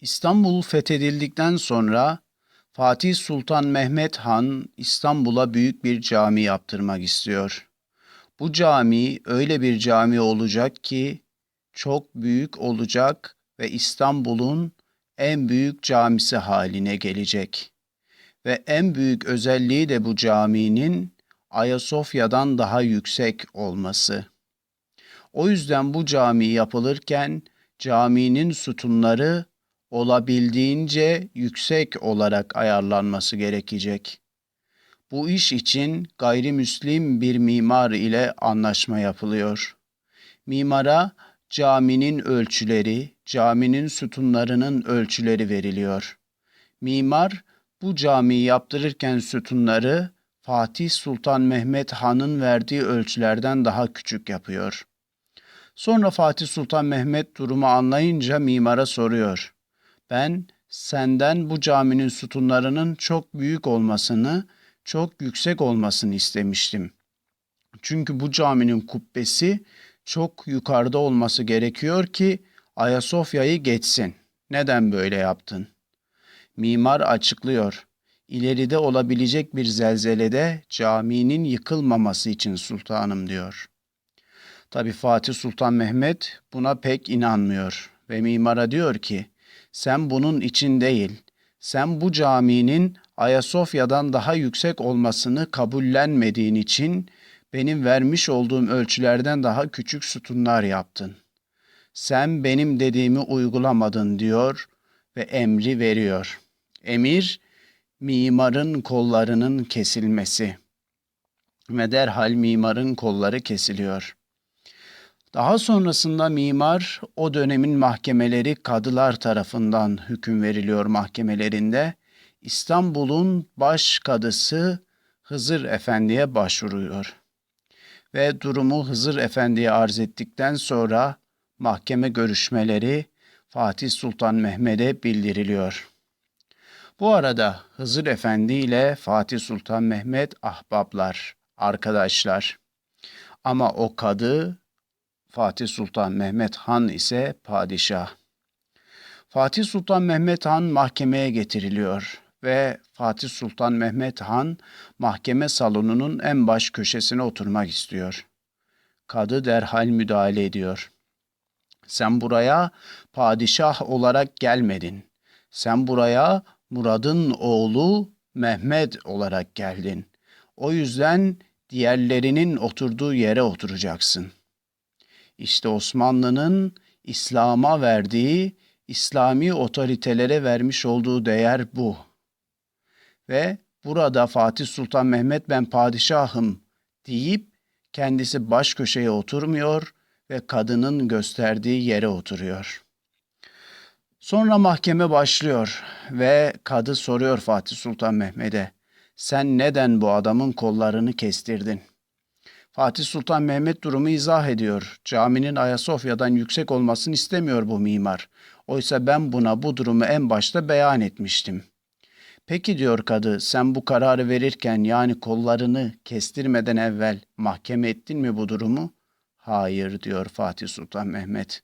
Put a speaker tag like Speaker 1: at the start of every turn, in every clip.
Speaker 1: İstanbul fethedildikten sonra Fatih Sultan Mehmet Han İstanbul'a büyük bir cami yaptırmak istiyor. Bu cami öyle bir cami olacak ki çok büyük olacak ve İstanbul'un en büyük camisi haline gelecek. Ve en büyük özelliği de bu caminin Ayasofya'dan daha yüksek olması. O yüzden bu cami yapılırken caminin sütunları olabildiğince yüksek olarak ayarlanması gerekecek. Bu iş için gayrimüslim bir mimar ile anlaşma yapılıyor. Mimara caminin ölçüleri, caminin sütunlarının ölçüleri veriliyor. Mimar bu camiyi yaptırırken sütunları Fatih Sultan Mehmet Han'ın verdiği ölçülerden daha küçük yapıyor. Sonra Fatih Sultan Mehmet durumu anlayınca mimara soruyor. Ben senden bu caminin sütunlarının çok büyük olmasını, çok yüksek olmasını istemiştim. Çünkü bu caminin kubbesi çok yukarıda olması gerekiyor ki Ayasofya'yı geçsin. Neden böyle yaptın? Mimar açıklıyor. İleride olabilecek bir zelzelede caminin yıkılmaması için sultanım diyor. Tabi Fatih Sultan Mehmet buna pek inanmıyor ve mimara diyor ki sen bunun için değil, sen bu caminin Ayasofya'dan daha yüksek olmasını kabullenmediğin için benim vermiş olduğum ölçülerden daha küçük sütunlar yaptın. Sen benim dediğimi uygulamadın diyor ve emri veriyor. Emir mimarın kollarının kesilmesi ve derhal mimarın kolları kesiliyor. Daha sonrasında mimar o dönemin mahkemeleri kadılar tarafından hüküm veriliyor mahkemelerinde. İstanbul'un baş kadısı Hızır Efendi'ye başvuruyor. Ve durumu Hızır Efendi'ye arz ettikten sonra mahkeme görüşmeleri Fatih Sultan Mehmet'e bildiriliyor. Bu arada Hızır Efendi ile Fatih Sultan Mehmet ahbaplar, arkadaşlar. Ama o kadı Fatih Sultan Mehmet Han ise padişah. Fatih Sultan Mehmet Han mahkemeye getiriliyor ve Fatih Sultan Mehmet Han mahkeme salonunun en baş köşesine oturmak istiyor. Kadı derhal müdahale ediyor. Sen buraya padişah olarak gelmedin. Sen buraya Murad'ın oğlu Mehmet olarak geldin. O yüzden diğerlerinin oturduğu yere oturacaksın. İşte Osmanlı'nın İslam'a verdiği, İslami otoritelere vermiş olduğu değer bu. Ve burada Fatih Sultan Mehmet ben padişahım deyip kendisi baş köşeye oturmuyor ve kadının gösterdiği yere oturuyor. Sonra mahkeme başlıyor ve kadı soruyor Fatih Sultan Mehmet'e sen neden bu adamın kollarını kestirdin?'' Fatih Sultan Mehmet durumu izah ediyor. Caminin Ayasofya'dan yüksek olmasını istemiyor bu mimar. Oysa ben buna bu durumu en başta beyan etmiştim. Peki diyor kadı, sen bu kararı verirken yani kollarını kestirmeden evvel mahkeme ettin mi bu durumu? Hayır diyor Fatih Sultan Mehmet.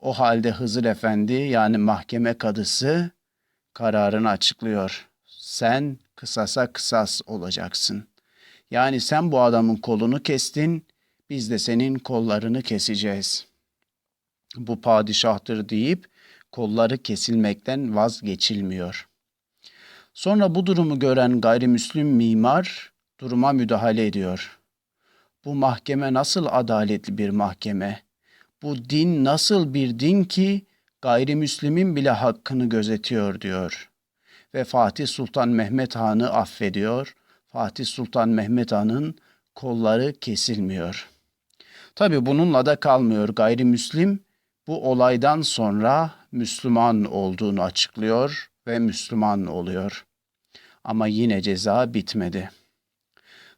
Speaker 1: O halde Hızır Efendi yani mahkeme kadısı kararını açıklıyor. Sen kısasa kısas olacaksın.'' Yani sen bu adamın kolunu kestin, biz de senin kollarını keseceğiz. Bu padişahtır deyip kolları kesilmekten vazgeçilmiyor. Sonra bu durumu gören gayrimüslim mimar duruma müdahale ediyor. Bu mahkeme nasıl adaletli bir mahkeme? Bu din nasıl bir din ki gayrimüslimin bile hakkını gözetiyor diyor. Ve Fatih Sultan Mehmet Han'ı affediyor Fatih Sultan Mehmet Han'ın kolları kesilmiyor. Tabi bununla da kalmıyor. Gayrimüslim bu olaydan sonra Müslüman olduğunu açıklıyor ve Müslüman oluyor. Ama yine ceza bitmedi.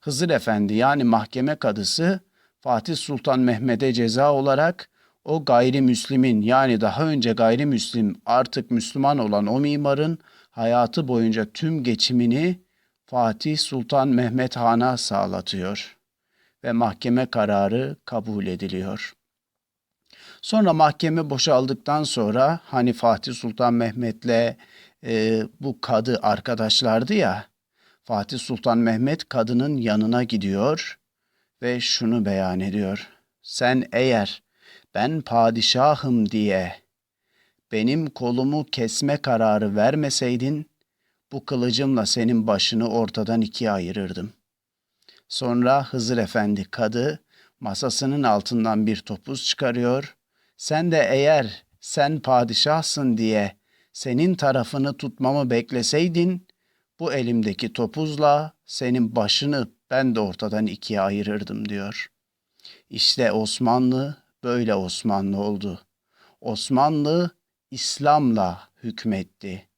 Speaker 1: Hızır Efendi yani mahkeme kadısı Fatih Sultan Mehmet'e ceza olarak o gayrimüslimin yani daha önce gayrimüslim artık Müslüman olan o mimarın hayatı boyunca tüm geçimini Fatih Sultan Mehmet Han'a sağlatıyor ve mahkeme kararı kabul ediliyor. Sonra mahkeme boşaldıktan sonra hani Fatih Sultan Mehmet'le e, bu kadı arkadaşlardı ya. Fatih Sultan Mehmet kadının yanına gidiyor ve şunu beyan ediyor. Sen eğer ben padişahım diye benim kolumu kesme kararı vermeseydin bu kılıcımla senin başını ortadan ikiye ayırırdım. Sonra Hızır Efendi kadı masasının altından bir topuz çıkarıyor. Sen de eğer sen padişahsın diye senin tarafını tutmamı bekleseydin bu elimdeki topuzla senin başını ben de ortadan ikiye ayırırdım diyor. İşte Osmanlı böyle Osmanlı oldu. Osmanlı İslam'la hükmetti.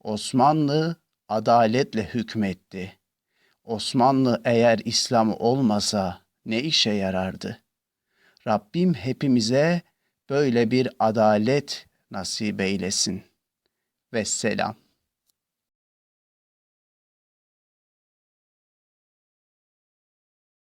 Speaker 1: Osmanlı adaletle hükmetti. Osmanlı eğer İslam olmasa ne işe yarardı? Rabbim hepimize böyle bir adalet nasip eylesin. Vesselam.